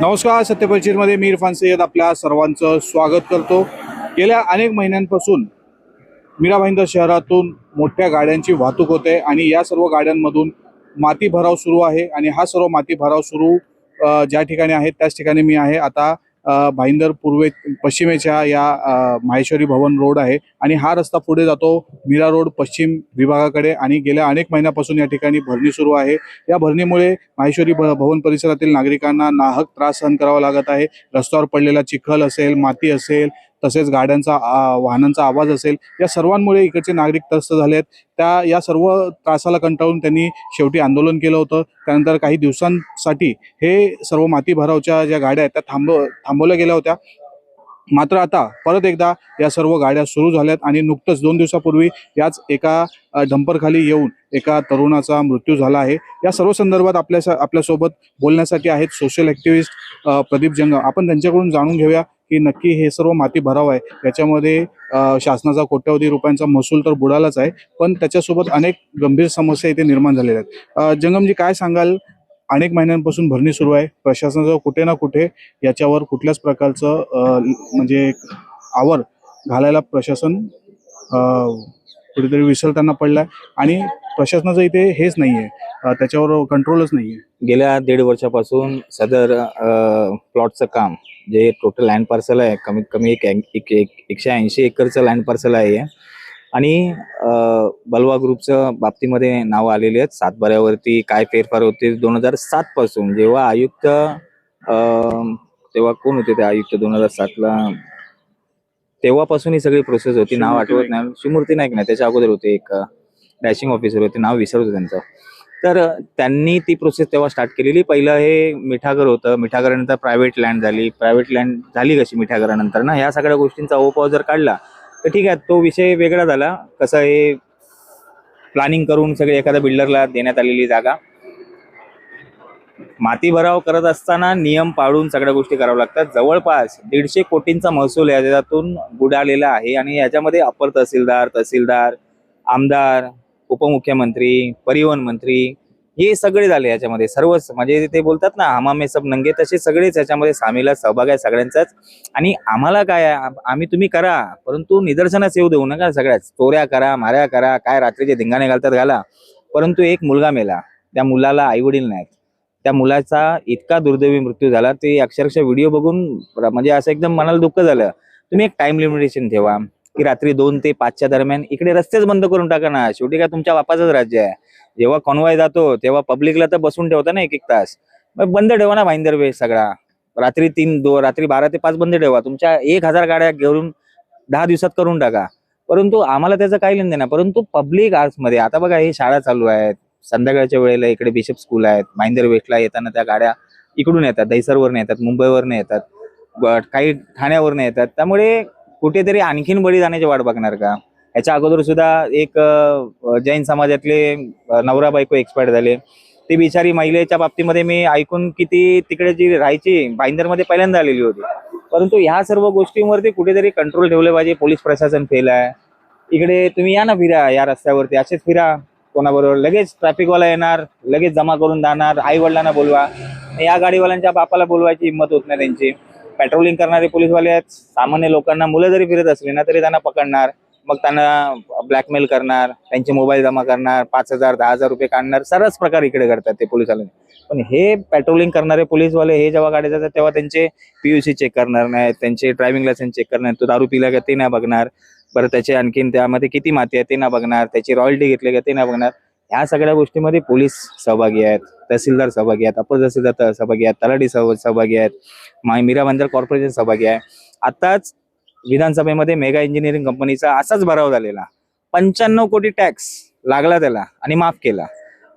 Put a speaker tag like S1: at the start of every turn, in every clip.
S1: नमस्कार सत्यपरिचितमध्ये मी इरफान सय्यद आपल्या सर्वांचं स्वागत करतो. गेल्या अनेक महिन्यांपासून मीराभाईंदर शहरातून मोठ्या गाड्यांची वाहतूक होते आणि या सर्व गाड्यांमधून माती भराव सुरू आहे आणि हा सर्व माती भराव सुरू ज्या ठिकाणी आहे त्याच ठिकाणी मी आहे. आता भाईंदर पूर्वे पश्चिमेच्या या माहेश्वरी भवन रोड आहे आणि हा रस्ता पुढे जातो मीरा रोड पश्चिम विभागाकडे आणि गेल्या अनेक महिन्यापासून या ठिकाणी भरणी सुरू आहे. या भरणीमुळे माहेश्वरी भ- भवन परिसरातील नागरिकांना नाहक त्रास सहन करावा लागत आहे. रस्त्यावर पडलेला चिखल असेल माती असेल तसेच गाड्यांचा वाहनांचा आवाज असेल या सर्वांमुळे इकडचे नागरिक त्रस्त झाले आहेत. त्या या सर्व त्रासाला कंटाळून त्यांनी शेवटी आंदोलन केलं होतं. त्यानंतर काही दिवसांसाठी हे सर्व माती भरावच्या ज्या गाड्या आहेत त्या थांब थांबवल्या गेल्या होत्या. मात्र आता परत एकदा या सर्व गाड्या सुरू झाल्यात आणि नुकतंच दोन दिवसापूर्वी याच एका डंपरखाली येऊन एका तरुणाचा मृत्यू झाला आहे. या सर्व संदर्भात आपल्या आपल्यासोबत बोलण्यासाठी आहेत सोशल ॲक्टिव्हिस्ट प्रदीप जंगम. आपण त्यांच्याकडून जाणून घेऊया की नक्की हे सर्व माती भराव आहे. याच्यामध्ये शासनाचा कोट्यवधी रुपयांचा महसूल तर बुडालाच आहे पण त्याच्यासोबत अनेक गंभीर समस्या इथे निर्माण झालेल्या आहेत. जंगमजी काय सांगाल? अनेक महिन्यांपासून भरणी सुरू आहे. प्रशासनाचं कुठे ना कुठे याच्यावर कुठल्याच प्रकारचं म्हणजे एक आवर घालायला प्रशासन कुठेतरी विसरताना पडलाय. आणि प्रशासनाचं इथे हेच नाही आहे त्याच्यावर कंट्रोलच नाही आहे
S2: गेल्या दीड वर्षापासून सदर प्लॉटचं काम जे टोटल लँड पार्सल आहे कमीत कमी एक एक एक- एकशे ऐंशी एकरचं लँड पार्सल आहे आणि बलवा ग्रुपचं बाबतीमध्ये नावं आलेली आहेत. सातबाऱ्यावरती काय फेरफार होते दोन हजार सात पासून. जेव्हा आयुक्त तेव्हा कोण होते ते आयुक्त दोन हजार सातला? तेव्हापासून ही सगळी प्रोसेस होती. नाव आठवत नाही. शिवमूर्ती नाईक नाही. त्याच्या अगोदर होते एक डॅशिंग ऑफिसर होते. नाव विसरतो त्यांचं. तर त्यांनी ती प्रोसेस तेव्हा स्टार्ट केलेली. पहिलं हे मिठागर होतं. मिठागरानंतर प्रायव्हेट लँड झाली. प्रायव्हेट लँड झाली कशी मिठागरानंतर ना? ह्या सगळ्या गोष्टींचा ओपाव जर काढला तर ठीक आहे तो विषय वेगळा झाला. कसं हे प्लॅनिंग करून सगळे एखाद्या बिल्डरला देण्यात आलेली जागा. माती भराव करत असताना नियम पाळून सगळ्या गोष्टी कराव्या लागतात. जवळपास दीडशे कोटींचा महसूल याच्यातून बुडालेला आहे आणि याच्यामध्ये अपर तहसीलदार तहसीलदार आमदार उपमुख्यमंत्री परिवहन मंत्री हे सगळे झाले याच्यामध्ये. सर्वच म्हणजे ते बोलतात ना हमामे सब नंगे तसे सगळेच याच्यामध्ये सामील सहभाग आहे सगळ्यांचाच. आणि आम्हाला काय आहे, आम्ही तुम्ही करा परंतु निदर्शनास येऊ देऊ नका सगळ्याच. चोऱ्या करा माऱ्या करा काय रात्रीचे धिंगाणे घालतात घाला. परंतु एक मुलगा मेला. त्या मुलाला आई वडील नाहीत. त्या मुलाचा इतका दुर्दैवी मृत्यू झाला ते अक्षरशः व्हिडिओ बघून म्हणजे असं एकदम मनाला दुःख झालं. तुम्ही एक टाइम लिमिटेशन ठेवा. की रात्री दोन ते पाचच्या दरम्यान इकडे रस्तेच बंद करून टाका ना. शेवटी काय तुमच्या बापाचंच राज्य आहे. जेव्हा कॉन्वॉय जातो तेव्हा पब्लिकला तर बसून ठेवता ना एक एक तास. मग बंद ठेवा ना भाईंदर वे सगळा. रात्री तीन दो रात्री बारा ते पाच बंद ठेवा. तुमच्या एक हजार गाड्या घेऊन दहा दिवसात करून टाका. परंतु आम्हाला त्याचं काही लेन देणार परंतु पब्लिकमध्ये आता बघा हे शाळा चालू आहेत. संध्याकाळच्या वेळेला इकडे बिशप स्कूल आहेत. माहिंदर वेस्टला येताना त्या गाड्या इकडून येतात दहिसरवरनं येतात मुंबईवरनं येतात. बट काही ठाण्यावरनं येतात. त्यामुळे कुठेतरी आणखीन बळी जाण्याची वाट बघणार का? याच्या अगोदर सुद्धा एक जैन समाजातले नवरा बायको एक्सपायर झाले. ती बिचारी महिलेच्या बाबतीमध्ये मी ऐकून किती तिकडे जी राहायची भाईंदरमध्ये पहिल्यांदा आलेली होती. परंतु ह्या सर्व गोष्टींवरती कुठेतरी कंट्रोल ठेवले पाहिजे. पोलीस प्रशासन फेल आहे. इकडे तुम्ही या ना फिरा या रस्त्यावरती. असेच फिरा. कोणाबरोबर लगेच ट्रॅफिकवाला येणार लगेच जमा करून जाणार आई वडिलांना बोलवा. या गाडीवाल्यांच्या बापाला बोलवायची हिंमत होत नाही त्यांची. पेट्रोलिंग करणारे पोलीसवाले आहेत. सामान्य लोकांना मुलं जरी फिरत असली ना तरी त्यांना पकडणार मग त्यांना ब्लॅकमेल करणार त्यांचे मोबाईल जमा करणार पाच हजार दहा हजार रुपये काढणार सर्वच प्रकार इकडे करतात ते पोलिसवाले पण हे पेट्रोलिंग करणारे पोलीसवाले हे जेव्हा गाडी जातात तेव्हा त्यांचे पीयूसी चेक करणार नाही त्यांचे ड्रायव्हिंग लायसन्स चेक करणार तो दारू पिला का ते नाही बघणार. बरं त्याचे आणखीन त्यामध्ये किती माती आहे ते नाही बघणार. त्याची रॉयल्टी घेतली का ते नाही बघणार. ह्या सगळ्या गोष्टीमध्ये पोलीस सहभागी आहेत तहसीलदार सहभागी आहेत अपर तहसीलदार सहभागी आहेत तलाठी सह- सहभागी आहेत मा- मीरा बंदर कॉर्पोरेशन सहभागी आहे. आताच विधानसभेमध्ये मेगा इंजिनिअरिंग कंपनीचा असाच भराव झालेला. पंच्याण्णव कोटी टॅक्स लागला त्याला आणि माफ केला.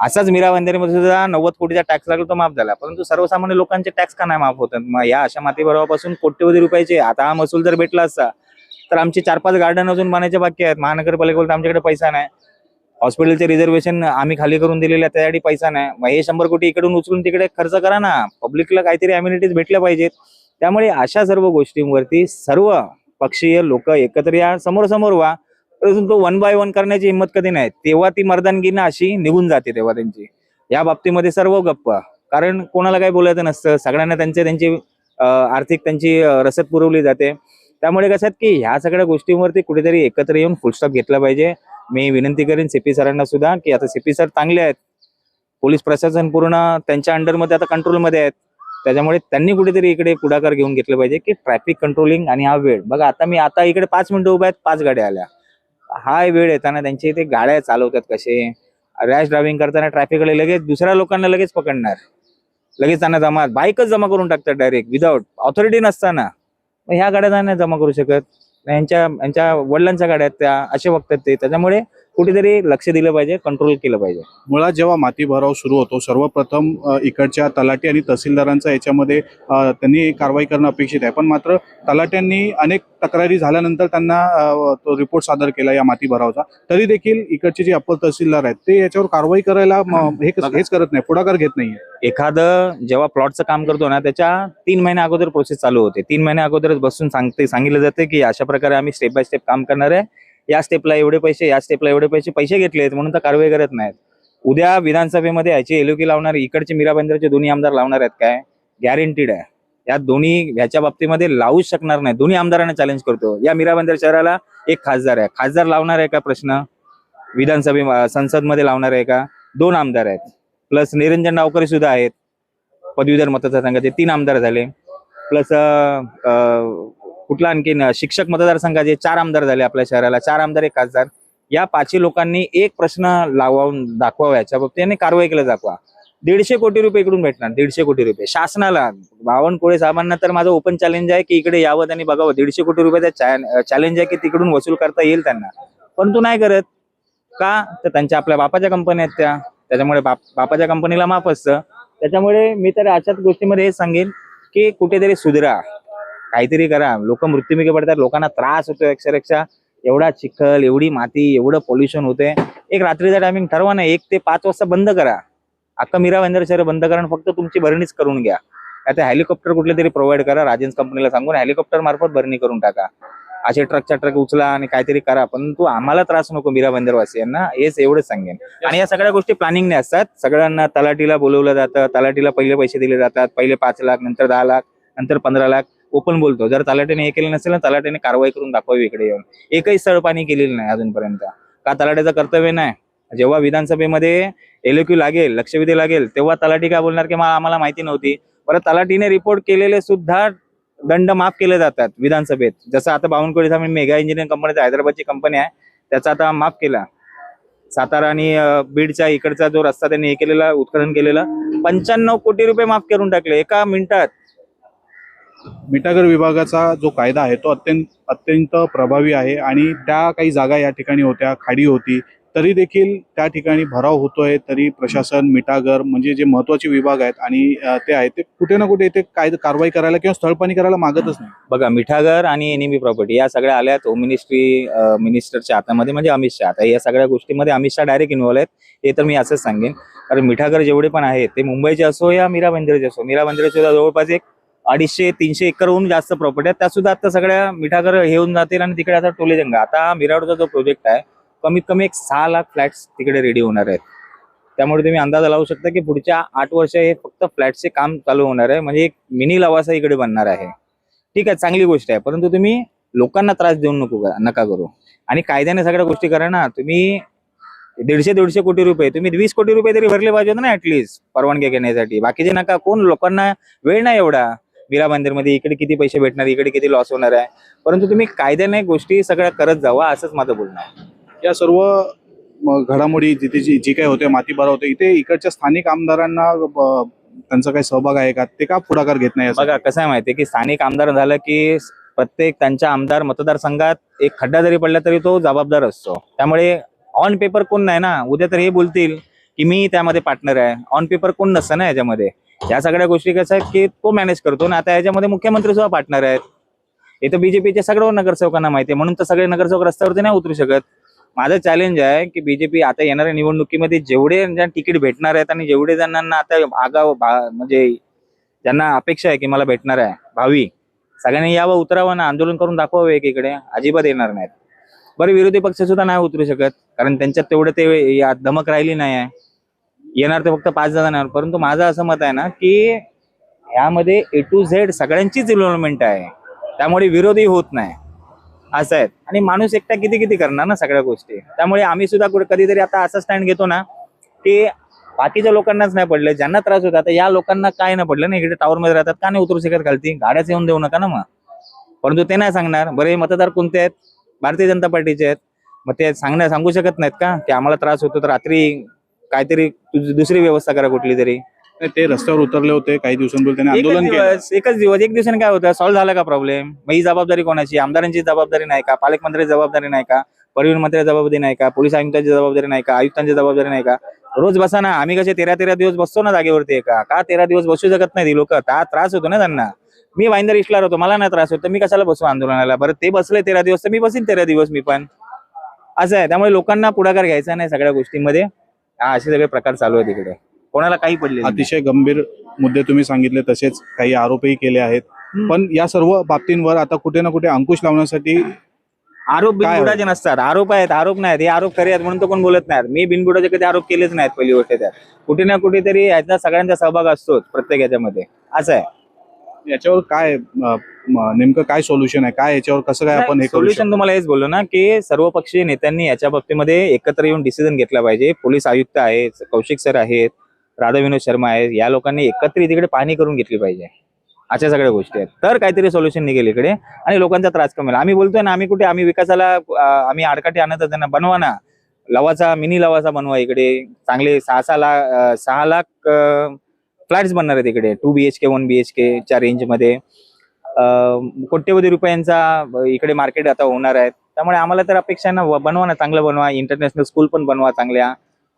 S2: असाच मीरा बंदरीमध्ये सुद्धा नव्वद कोटीचा टॅक्स लागला तो माफ झाला. परंतु सर्वसामान्य लोकांचे टॅक्स का नाही माफ होतात मग या अशा माती भरावापासून कोट्यवधी रुपयाचे आता हा महसूल जर भेटला असता तर आमचे चार पाच गार्डन अजून बनायचे बाकी आहेत. महानगरपालिकेवर तर आमच्याकडे पैसा नाही. हॉस्पिटलचे रिझर्वेशन आम्ही खाली करून दिलेले त्यासाठी पैसा नाही. हे शंभर कोटी इकडून उचलून तिकडे खर्च करा ना. पब्लिकला काहीतरी अम्युनिटीज भेटल्या पाहिजेत. त्यामुळे अशा सर्व गोष्टींवरती सर्व पक्षीय लोक एकत्र या समोर समोर व्हा. परंतु तो वन बाय वन करण्याची हिंमत कधी नाही. तेव्हा ती मर्दानगीनं अशी निघून जाते तेव्हा त्यांची. या बाबतीमध्ये सर्व गप्प. कारण कोणाला काही बोलायचं नसतं. सगळ्यांना त्यांचे त्यांची आर्थिक त्यांची रसद पुरवली जाते. त्यामुळे कसं की ह्या सगळ्या गोष्टींवरती कुठेतरी एकत्र येऊन फुलस्टॉप घेतला पाहिजे. मी विनंती करेन सीपी सरांना सुद्धा की आता सीपी सर चांगले आहेत. पोलीस प्रशासन पूर्ण त्यांच्या अंडरमध्ये आता कंट्रोलमध्ये आहेत. त्याच्यामुळे त्यांनी कुठेतरी इकडे पुढाकार घेऊन घेतलं पाहिजे की ट्रॅफिक कंट्रोलिंग आणि हा वेळ. बघा आता मी आता इकडे पाच मिनिटं उभ्या आहेत पाच गाड्या आल्या. हा वेळ येताना त्यांचे इथे गाड्या चालवतात कसे? रॅश ड्रायव्हिंग करताना ट्रॅफिककडे लगेच दुसऱ्या लोकांना लगेच पकडणार. लगेच त्यांना जमा बाईकच जमा करून टाकतात डायरेक्ट विदाऊट ऑथॉरिटी नसताना. मग ह्या गाड्या नाही जमा करू शकत? यांच्या यांच्या वडिलांच्या गाड्या आहेत त्या असे बघतात ते. त्याच्यामुळे कुठेतरी लक्ष दिलं पाहिजे कंट्रोल केलं पाहिजे.
S1: मुळात जेव्हा माती भराव सुरू होतो सर्वप्रथम इकडच्या तलाठी आणि तहसीलदारांचा याच्यामध्ये त्यांनी कारवाई करणं अपेक्षित आहे. पण मात्र तलाट्यांनी अनेक तक्रारी झाल्यानंतर त्यांना तो रिपोर्ट सादर केला या माती भरावचा. तरी देखील इकडचे जे अप्पर तहसीलदार आहेत ते याच्यावर कारवाई करायला हे हेच करत नाही पुढाकार घेत नाहीये.
S2: एखादं जेव्हा प्लॉटचं काम करतो ना त्याच्या तीन महिन्या अगोदर प्रोसेस चालू होते. तीन महिन्या अगोदरच बसून सांगते सांगितलं जाते की अशा प्रकारे आम्ही स्टेप बाय स्टेप काम करणार आहे. या स्टेपला एवढे पैसे या स्टेपला एवढे पैसे पैसे घेतलेत म्हणून तर कारवाई करत नाहीत. उद्या विधानसभेमध्ये याची एलओकी लावणार इकडचे मिराबंदरचे दोन्ही आमदार लावणार आहेत काय? गॅरंटीड आहे. या दोन्ही ह्याच्या बाबतीमध्ये लावूच शकणार नाही. दोन्ही आमदारांना चॅलेंज करतो. या मीरा बंदर शहराला एक खासदार आहे. खासदार लावणार आहे का प्रश्न? विधानसभे संसदमध्ये लावणार आहे का? दोन आमदार आहेत. प्लस निरंजन डावकरे सुद्धा आहेत. पदवीधर मतदारसंघाचे तीन आमदार झाले. प्लस कुठला आणखीन शिक्षक मतदारसंघाचे चार आमदार झाले आपल्या शहराला चार आमदार एक खासदार. या पाचही लोकांनी एक प्रश्न लावून दाखवावा याच्या बाबतीने कारवाई केलं दाखवा. दीडशे कोटी रुपये इकडून भेटणार दीडशे कोटी रुपये. शासनाला बावनकुळे साहेबांना तर माझं ओपन चॅलेंज आहे की इकडे यावं आणि बघावं. दीडशे कोटी रुपयाचा चॅलेंज आहे की तिकडून वसूल करता येईल त्यांना. परंतु नाही करत. का? तर त्यांच्या आपल्या बापाच्या कंपन्या आहेत त्या. त्याच्यामुळे बाप बापाच्या कंपनीला माफ असतं. त्याच्यामुळे मी तर अशाच गोष्टीमध्ये हे सांगेन की कुठेतरी सुधरा. काहीतरी करा. लोक मृत्युमुखी पडतात लोकांना त्रास होतो अक्षरक्षा एवढा चिखल एवढी माती एवढं पोल्युशन होते एक रात्रीचा टायमिंग ठरवा ना एक ते पाच वाजता बंद करा. अख्खा मीरा वेंद्र शहर बंद करा फक्त तुमची भरणीच करून घ्या. आता हेलिकॉप्टर कुठले तरी प्रोव्हाइड करा राजेंद्र कंपनीला सांगून हेलिकॉप्टर मार्फत भरणी करून टाका. असे ट्रकच्या ट्रक उचला आणि काहीतरी करा परंतु आम्हाला त्रास नको मीरा बंदरवासियांना हेच एवढंच सांगेन. आणि या सगळ्या गोष्टी प्लॅनिंगने असतात. सगळ्यांना तलाटीला बोलवलं जातं. तलाटीला पहिले पैसे दिले जातात. पहिले पाच लाख नंतर दहा लाख नंतर पंधरा लाख. ओपन बोलतो. जर तलाट्याने हे केलं नसेल ना तलाट्याने कारवाई करून दाखवावी इकडे येऊन. एकही सळपाणी केलेली नाही अजूनपर्यंत. का तलाट्याचं कर्तव्य नाही? जेव्हा विधानसभेमध्ये एलक्यू लागेल लक्षवेधी लागेल तेव्हा तलाठी काय बोलणार की मला आम्हाला माहिती नव्हती. परत तलाठीने रिपोर्ट केलेले सुद्धा दंड माफ केले जातात विधानसभेत. जसं आता बावनकुळे साहेब मेगा इंजिनिअरिंग कंपनीचा हैदराबादची कंपनी आहे त्याचा आता माफ केला. सातारा आणि बीडचा बीडच्या इकडचा जो रस्ता त्यांनी हे केलेला उत्खनन केलेला पंच्याण्णव कोटी रुपये माफ करून टाकले. एका मिनिटात
S1: मिठागर विभागाचा जो कायदा आहे तो अत्यंत अत्यंत प्रभावी आहे आणि त्या काही जागा या ठिकाणी होत्या खाडी होती तरी देखील त्या ठिकाणी भराव होतोय तरी प्रशासन मिठागर म्हणजे जे महत्त्वाचे विभाग आहेत आणि ते आहेत ते कुठे ना कुठे ते कायदे कारवाई करायला किंवा स्थळपाणी करायला मागतच नाही.
S2: बघा मिठागर आणि एनिमी प्रॉपर्टी या सगळ्या आल्यात होम मिनिस्ट्री मिनिस्टरच्या हातामध्ये म्हणजे अमित शहा. आता या सगळ्या गोष्टीमध्ये अमित शहा डायरेक्ट इन्व्हॉल्व आहेत हे तर मी असंच सांगेन. कारण मिठागर जेवढे पण आहेत ते मुंबईचे असो या मीरा बंदरेचे असो मीरा बंदरे जवळपास एक अडीचशे तीनशे एकरहून जास्त प्रॉपर्टी आहेत. त्या सुद्धा आता सगळ्या मिठागर हे होऊन जातील आणि तिकडे आता टोले जंगा आता मिराडचा जो प्रोजेक्ट आहे कमीत कमी एक सहा लाख फ्लॅट्स तिकडे रेडी होणार आहेत. त्यामुळे तुम्ही अंदाजा लावू शकता की पुढच्या आठ वर्ष हे फक्त फ्लॅटचे काम चालू होणार आहे. म्हणजे एक मिनी लवासा इकडे बनणार आहे. ठीक आहे चांगली गोष्ट आहे. परंतु तुम्ही लोकांना त्रास देऊ नको नका करू. आणि कायद्याने सगळ्या गोष्टी करा ना तुम्ही दीडशे दीडशे कोटी रुपये तुम्ही वीस कोटी रुपये तरी भरले पाहिजे ना ऍटलीस्ट परवानगी घेण्यासाठी. बाकीचे नका कोण लोकांना वेळ नाही एवढा. मीरा मंदिरमध्ये इकडे किती पैसे भेटणार इकडे किती लॉस होणार आहे. परंतु तुम्ही कायद्याने गोष्टी सगळ्या करत जावा असंच माझं बोलणं आहे.
S1: या सर्व घडामोडी जिथे जी जी काही होते माती भरावते इथे इकडच्या स्थानिक आमदारांना ब, त्यांचा काही सहभाग आहे का? ते का पुढाकार घेत नाही?
S2: बघा कसं आहे माहितीये की स्थानिक आमदार झालं की प्रत्येक त्यांच्या आमदार मतदारसंघात एक खड्डा जरी पडला तरी तो जबाबदार असतो. त्यामुळे ऑन पेपर कोण नाही ना? उद्या तर हे बोलतील की मी त्यामध्ये पार्टनर आहे. ऑन पेपर कोण नसतं ना याच्यामध्ये? या सगळ्या गोष्टी कसं आहेत की तो मॅनेज करतो. ना आता याच्यामध्ये मुख्यमंत्री सुद्धा पार्टनर आहेत. इथं बीजेपीच्या सगळं नगरसेवकांना माहिती आहे. म्हणून तर सगळे नगरसेवक रस्त्यावरती नाही उतरू शकत. माझं चॅलेंज आहे की बीजेपी आता येणाऱ्या निवडणुकीमध्ये जेवढे तिकीट भेटणार आहेत आणि जेवढे जणांना आता आगाव म्हणजे ज्यांना अपेक्षा आहे की मला भेटणार आहे भावी सगळ्यांनी यावं उतरावं ना आंदोलन करून दाखवावं एकीकडे अजिबात येणार नाहीत. बरं विरोधी पक्ष सुद्धा नाही उतरू शकत. कारण त्यांच्यात तेवढं ते धमक राहिली नाही आहे. येणार ते फक्त पाच जण येणार परंतु माझं असं मत आहे ना की यामध्ये ए टू झेड सगळ्यांचीच इन्व्हॉल्वमेंट आहे. त्यामुळे विरोधही होत नाही. असं आहे. आणि माणूस एकटा किती किती करणार ना सगळ्या गोष्टी. त्यामुळे आम्ही सुद्धा कुठे कधीतरी आता असं स्टँड घेतो ना की बाकीच्या लोकांनाच नाही पडलं. ज्यांना त्रास होता आता या लोकांना काय नाही पडलं ना इकडे टावर मध्ये राहतात. का नाही उतरू शकत घालती गाड्याच येऊन देऊ नका ना मग. परंतु ते नाही सांगणार. बरं हे मतदार कोणते आहेत? भारतीय जनता पार्टीचे आहेत. मग ते सांगण्या सांगू शकत नाहीत का? की आम्हाला त्रास होतो तर रात्री काहीतरी तुझी दुसरी व्यवस्था करा कुठली तरी.
S1: ते रस्त्यावर उतरले होते काही दिवसांपूर्वी त्यांनी
S2: एकच
S1: आंदोलन केलं.
S2: दिवस एकच दिवस एक दिवसाने काय होतं सॉल्व्ह झाला का प्रॉब्लेम मग ही जबाबदारी कोणाची? आमदारांची जबाबदारी नाही का? पालकमंत्र्याची जबाबदारी नाही का? परिवहन मंत्र्याची जबाबदारी नाही का? पोलीस आयुक्तांची जबाबदारी नाही का? आयुक्तांची जबाबदारी नाही का? रोज बसा ना आम्ही कसे तेरा तेरा दिवस बसतो ना जागेवरती का का तेरा दिवस बसू शकत नाही लोक? त्रास होतो ना त्यांना. मी वाईंदर इशलार होतो मला नाही त्रास होतो मी कशाला बसू आंदोलनाला? बरं ते बसले तेरा दिवस तर मी बसीन तेरा दिवस मी पण. असं आहे त्यामुळे लोकांना पुढाकार घ्यायचा नाही सगळ्या गोष्टींमध्ये. हा असे सगळे प्रकार चालू आहे तिकडे कोणाला काही पडले नाही.
S1: अतिशय गंभीर मुद्दे तुम्ही सांगितले तसेच काही आरोपही केले आहेत. पण या सर्व बाबतींवर आता कुठे ना कुठे अंकुश लावण्यासाठी
S2: आरोप बिनबुडाचे नसतात. आरोप आहेत आरोप नाहीत. हे आरोप खरे आहेत म्हणून तो कोण बोलत नाहीत. मी बिनबुडाचे कधी आरोप केलेच नाहीत पहिली गोष्ट त्यात कुठे ना कुठेतरी याचा सगळ्यांचा सहभाग असतोच प्रत्येक याच्यामध्ये असं आहे.
S1: याच्यावर काय नेमकं काय सोल्युशन आहे? काय याच्यावर कसं काय आपण हे
S2: सोल्युशन तुम्हाला हेच बोललो ना की सर्वपक्षीय नेत्यांनी याच्या बाबतीमध्ये एकत्र येऊन डिसिजन घेतला पाहिजे. पोलीस आयुक्त आहेत कौशिक सर आहेत राधा विनोद शर्मा आहेत या लोकांनी एकत्रित इकडे पाहणी करून घेतली पाहिजे. अशा सगळ्या गोष्टी आहेत. तर काहीतरी सोल्युशन निघेल इकडे आणि लोकांचा त्रास कमेल आम्ही बोलतोय ना आम्ही कुठे आम्ही विकासाला आम्ही आडकाठी आणतच आहे ना बनवा ना. लवाचा मिनी लवाचा बनवा इकडे. चांगले सहा सहा लाख सहा लाख फ्लॅट्स बनणार आहेत इकडे. Two B H K one B H K च्या रेंजमध्ये कोट्यवधी रुपयांचा इकडे मार्केट आता होणार आहे. त्यामुळे आम्हाला तर अपेक्षा आहे ना बनवा ना चांगलं बनवा. इंटरनॅशनल स्कूल पण बनवा चांगल्या.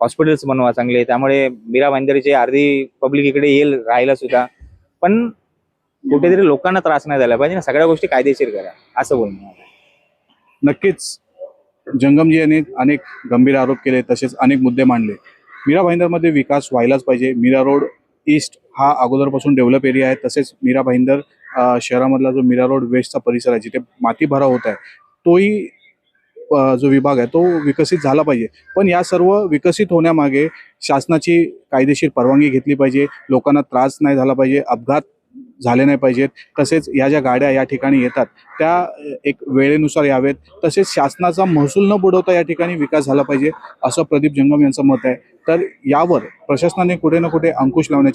S2: हॉस्पिटल्स बनवा चांगले. त्यामुळे मीरा भाईंदरची अर्धी पब्लिक इकडे येईल राहायला सुद्धा. पण कुठेतरी लोकांना त्रास नाही झाला पाहिजे ना. सगळ्या गोष्टी कायदेशीर करा. असं बोलणं
S1: नक्कीच. जंगमजी यांनी अनेक गंभीर आरोप केले तसेच अनेक मुद्दे मांडले. मीरा भाईंदरमध्ये विकास व्हायलाच पाहिजे. मीरा रोड ईस्ट हा अगोदरपासून डेव्हलप एरिया आहे. तसेच मीरा भाईंदर शहरामधला जो मीरा रोड वेस्टचा परिसर आहे जिथे माती भराव होत आहे तोही जो विभाग आहे तो विकसित झाला पाहिजे. पण या सर्व विकसित होण्यामागे शासनाची कायदेशीर परवानगी घेतली पाहिजे. लोकांना त्रास नाही झाला पाहिजे अपघात झाले नाही पाहिजेत. तसेच या ज्या गाड्या या ठिकाणी येतात त्या एक वेळेनुसार यावेत. तसेच शासनाचा महसूल न बुडवता या ठिकाणी विकास झाला पाहिजे असं प्रदीप जंगम यांचं मत आहे. तर यावर प्रशासनाने कुठे ना कुठे अंकुश लावण्याची